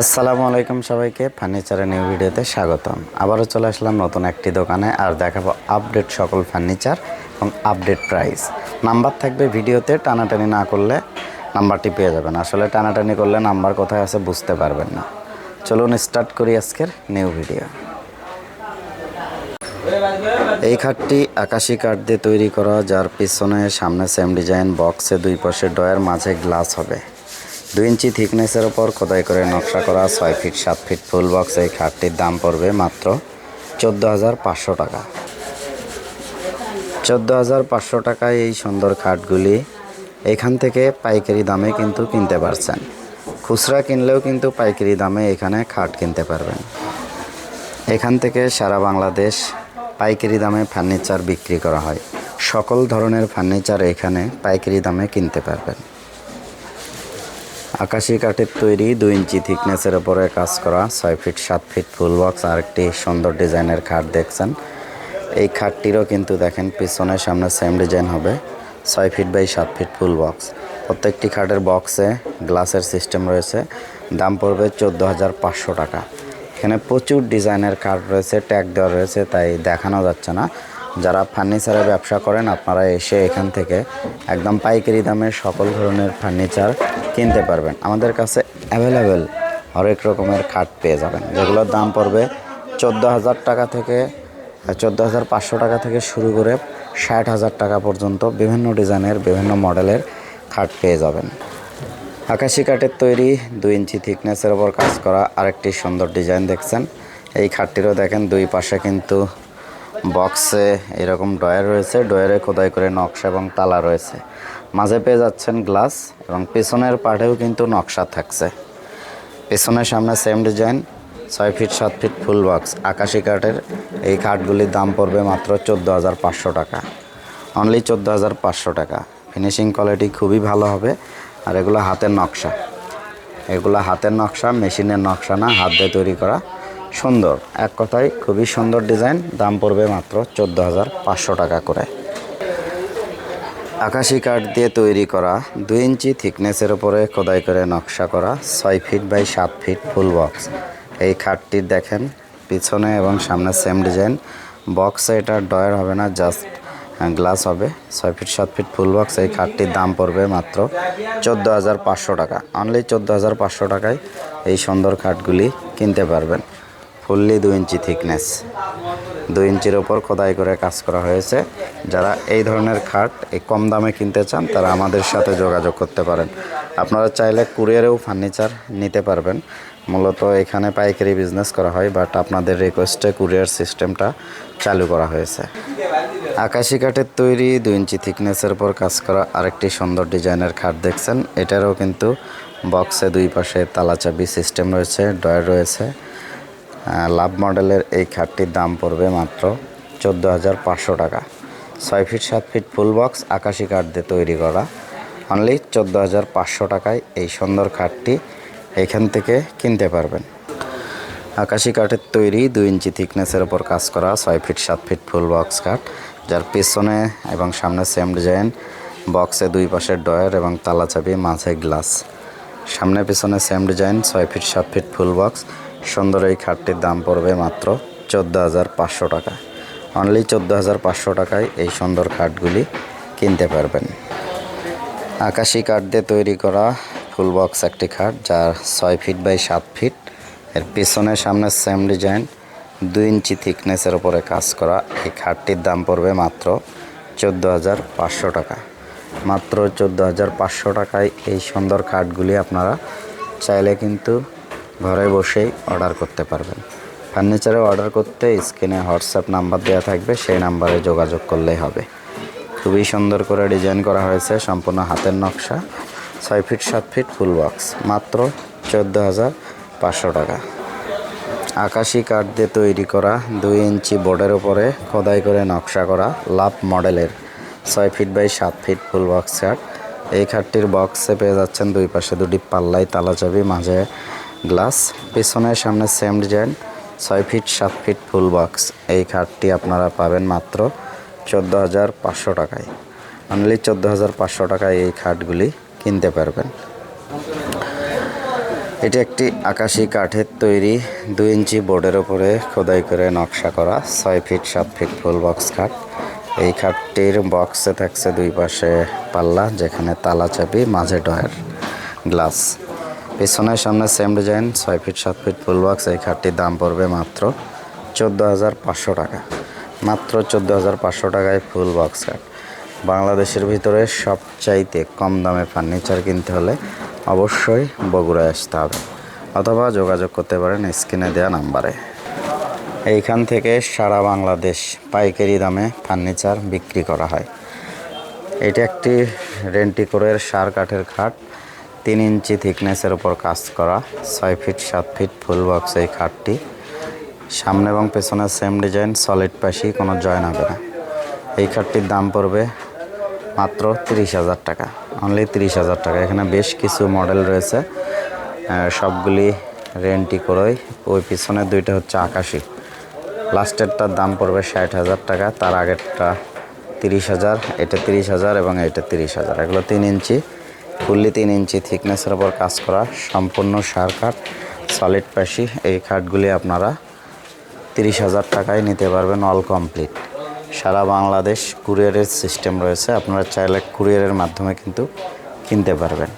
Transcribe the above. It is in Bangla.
আসসালামু আলাইকুম সবাইকে, ফার্নিচারের নিউ ভিডিওতে স্বাগতম। আবারও চলে আসলাম নতুন একটি দোকানে আর দেখাবো আপডেট সকল ফার্নিচার এবং আপডেট প্রাইস নাম্বার থাকবে ভিডিওতে টানাটানি না করলে নাম্বারটি পেয়ে যাবেন। আসলে টানাটানি করলে নাম্বার কোথায় আছে বুঝতে পারবেন না। চলুন স্টার্ট করি আজকের নিউ ভিডিও এই খাটটি আকাশি কাঠ দিয়ে তৈরি করা, যার পিছনে সামনে সেম ডিজাইন বক্সে দুই পাশে ডয়ের মাঝে গ্লাস হবে। দুই ইঞ্চি থিকনেসের ওপর খোদাই করে নকশা করা ছয় ফিট, সাত ফিট ফুল বক্স এই খাটটির দাম পড়বে মাত্র চোদ্দ হাজার পাঁচশো টাকা। চোদ্দ হাজার পাঁচশো টাকায় এই সুন্দর খাটগুলি এখান থেকে পাইকারি দামে কিন্তু কিনতে পারছেন। খুচরা কিনলেও কিন্তু পাইকারি দামে এখানে খাট কিনতে পারবেন। এখান থেকে সারা বাংলাদেশ পাইকারি দামে ফার্নিচার বিক্রি করা হয়। সকল ধরনের ফার্নিচার এখানে পাইকারি দামে কিনতে পারবেন। আকাশি কাঠের তৈরি দুই ইঞ্চি থিকনেসের ওপরে কাজ করা, ছয় ফিট, সাত ফিট ফুল বক্স আর একটি সুন্দর ডিজাইনের খাট দেখছেন। এই খাটটিরও কিন্তু দেখেন পিছনে সামনে সেম ডিজাইন হবে, ছয় ফিট বাই সাত ফিট ফুল বক্স। প্রত্যেকটি খাটের বক্সে গ্লাসের সিস্টেম রয়েছে, দাম পড়বে চোদ্দ হাজার পাঁচশো টাকা। এখানে প্রচুর ডিজাইনের কার্ড রয়েছে, ট্যাগ দেওয়া রয়েছে, তাই দেখানো যাচ্ছে না। যারা ফার্নিচারের ব্যবসা করেন, আপনারা এসে এখান থেকে একদম পাইকারি দামে সকল ধরনের ফার্নিচার কিনতে পারবেন। আমাদের কাছে অ্যাভেলেবেল হরেক রকমের খাট পেয়ে যাবেন, যেগুলোর দাম পড়বে চোদ্দ হাজার টাকা থেকে চোদ্দ হাজার পাঁচশো টাকা থেকে শুরু করে ষাট হাজার টাকা পর্যন্ত বিভিন্ন ডিজাইনের, বিভিন্ন মডেলের খাট পেয়ে যাবেন। আকাশি কাঠের তৈরি দুই ইঞ্চি থিকনেসের ওপর কাজ করা আরেকটি সুন্দর ডিজাইন দেখছেন। এই খাটটিরও দেখেন দুই পাশে কিন্তু বক্সে এরকম ডয়ার রয়েছে। ডয়ারে খোদাই করে নকশা এবং তালা রয়েছে। মাঝে পেয়ে যাচ্ছেন গ্লাস এবং পেছনের পাড়েও কিন্তু নকশা থাকছে। পেছনের সামনে সেম ডিজাইন ছয় ফিট সাত ফিট ফুল বক্স আকাশি কাঠের এই কাঠগুলির দাম পড়বে মাত্র চোদ্দ হাজার পাঁচশো টাকা। অনলি চোদ্দ হাজার পাঁচশো টাকা। ফিনিশিং কোয়ালিটি খুবই ভালো হবে। আর এগুলো হাতের নকশা। এগুলো হাতের নকশা, মেশিনের নকশা না, হাত দিয়ে তৈরি করা। সুন্দর। এক কথায় খুবই সুন্দর ডিজাইন। দাম পড়বে মাত্র চোদ্দ হাজার পাঁচশো টাকা করে। আকাশি কাঠ দিয়ে তৈরি করা, দুই ইঞ্চি থিকনেসের উপরে খোদাই করে নকশা করা, ছয় ফিট বাই সাত ফিট ফুল বক্স। এই খাটটির দেখেন, পিছনে এবং সামনে সেম ডিজাইন। বক্সে এটা ডয়ার হবে না, জাস্ট গ্লাস হবে। ছয় ফিট, সাত ফিট ফুল বক্স, এই খাটটির দাম পড়বে মাত্র চোদ্দ হাজার পাঁচশো টাকা। অনলি চোদ্দ হাজার পাঁচশো টাকায় এই সুন্দর খাটগুলি কিনতে পারবেন। ফুললি দু ইঞ্চি থিকনেস দু ইঞ্চির ওপর খোদাই করে কাজ করা হয়েছে। যারা এই ধরনের খাট এই কম দামে কিনতে চান, তারা আমাদের সাথে যোগাযোগ করতে পারেন। আপনারা চাইলে কুরিয়ারেও ফার্নিচার নিতে পারবেন। মূলত এখানে পাইকারি বিজনেস করা হয় বাট আপনাদের রিকোয়েস্টে কুরিয়ার সিস্টেমটা চালু করা হয়েছে। আকাশি কাঠের তৈরি দুই ইঞ্চি থিকনেসের উপর কাজ করা আরেকটি সুন্দর ডিজাইনের খাট দেখছেন। এটারও কিন্তু বক্সে দুই পাশে তালা চাবি সিস্টেম রয়েছে ডয়ার রয়েছে। লাভ মডেলের এই খাটটির দাম পড়বে মাত্র চোদ্দ হাজার পাঁচশো টাকা। ছয় ফিট, সাত ফিট ফুল বক্স, আকাশি কাঠ দিয়ে তৈরি করা। অনলি চোদ্দ হাজার পাঁচশো টাকায় এই সুন্দর খাটটি এখান থেকে কিনতে পারবেন। আকাশি কাঠের তৈরি দুই ইঞ্চি থিকনেসের ওপর কাজ করা ছয় ফিট, সাত ফিট ফুল বক্স কাঠ, যার পেছনে এবং সামনে সেম ডিজাইন, বক্সে দুই পাশে ডয়ার এবং তালা চাবি, মাঝে গ্লাস। সামনে পেছনে সেম ডিজাইন, ছয় ফিট, সাত ফিট ফুল বক্স সুন্দর এই খাটটির দাম পড়বে মাত্র চোদ্দ হাজার পাঁচশো টাকা। অনলি চোদ্দ হাজার পাঁচশো টাকায় এই সুন্দর খাটগুলি কিনতে পারবেন। আকাশি কাঠ দিয়ে তৈরি করা ফুল বক্স একটি খাট, যার ছয় ফিট বাই সাত ফিট। এর পিছনে সামনে সেম ডিজাইন দুই ইঞ্চি থিকনেসের উপরে কাজ করা এই খাটটির দাম পড়বে মাত্র চোদ্দ হাজার পাঁচশো টাকা। মাত্র চোদ্দ হাজার পাঁচশো টাকায় এই সুন্দর খাটগুলি আপনারা চাইলে কিন্তু ঘরে বসেই অর্ডার করতে পারবেন। ফার্নিচারে অর্ডার করতে স্ক্রিনে হোয়াটসঅ্যাপ নাম্বার দেওয়া থাকবে, সেই নাম্বারে যোগাযোগ করলেই হবে। খুবই সুন্দর করে ডিজাইন করা হয়েছে, সম্পূর্ণ হাতের নকশা। ছয় ফিট সাত ফিট ফুল বক্স মাত্র চোদ্দ হাজার পাঁচশো টাকা। আকাশি কাঠ দিয়ে তৈরি করা দুই ইঞ্চি বোর্ডের উপরে খোদাই করে নকশা করা লাভ মডেলের ছয় ফিট বাই সাত ফিট ফুল বক্স খাট এই খাটটির বক্সে পেয়ে যাচ্ছেন দুই পাশে দুটি পাল্লাই তালা চাবি, মাঝে গ্লাস পেছনের সামনে সেম ডিজাইন ছয় ফিট, সাত ফিট ফুল বক্স। এই খাটটি আপনারা পাবেন মাত্র চোদ্দ হাজার পাঁচশো টাকায়। অনলি চোদ্দ হাজার পাঁচশো টাকায় এই খাটগুলি কিনতে পারবেন। এটি একটি আকাশি কাঠের তৈরি দুই ইঞ্চি বোর্ডের ওপরে খোদাই করে নকশা করা ছয় ফিট, সাত ফিট ফুল বক্স খাট এই খাটটির বক্সে থাকছে দুই পাশে পাল্লা, যেখানে তালা চাবি, মাঝে ডয়ার গ্লাস। পেছনের সামনে সেম ডিজাইন ছয় ফিট সাত ফিট ফুল বক্স এই খাটটির দাম পড়বে মাত্র চোদ্দ হাজার পাঁচশো টাকা। মাত্র চোদ্দ হাজার পাঁচশো টাকায় ফুল বক্স খাট। বাংলাদেশের ভিতরে সবচাইতে কম দামে ফার্নিচার কিনতে হলে অবশ্যই বগুড়ায় আসতে হবে, অথবা যোগাযোগ করতে পারেন স্ক্রিনে দেওয়া নাম্বারে। এইখান থেকে সারা বাংলাদেশ পাইকারি দামে ফার্নিচার বিক্রি করা হয়। এটি একটি রেন্টিকোরের সার কাঠের খাট। তিন ইঞ্চি থিকনেসের উপর কাজ করা, ছয় ফিট, সাত ফিট, ফুল বক্স এই খাটটি। সামনে এবং পেছনে সেম ডিজাইন সলিড পাশি, কোনো জয়েন হবে না। এই খাটটির দাম পড়বে মাত্র তিরিশ হাজার টাকা অনলি তিরিশ হাজার টাকা। এখানে বেশ কিছু মডেল রয়েছে সবগুলি রেন্টি করেই। ওই পিছনে দুইটা হচ্ছে আকাশি। লাস্টেরটার দাম পড়বে ষাট হাজার টাকা, তার আগেরটা তিরিশ হাজার, এটা তিরিশ হাজার এবং এটা তিরিশ হাজার। এগুলো তিন ইঞ্চি ফুললি তিন ইঞ্চি থিকনেসের ওপর কাজ করা সম্পূর্ণ সার কাঠ সলিড পেশি। এই কাঠগুলি আপনারা তিরিশ হাজার টাকায় নিতে পারবেন অল কমপ্লিট সারা বাংলাদেশ কুরিয়ারের সিস্টেম রয়েছে। আপনারা চাইলে কুরিয়ারের মাধ্যমে কিন্তু কিনতে পারবেন।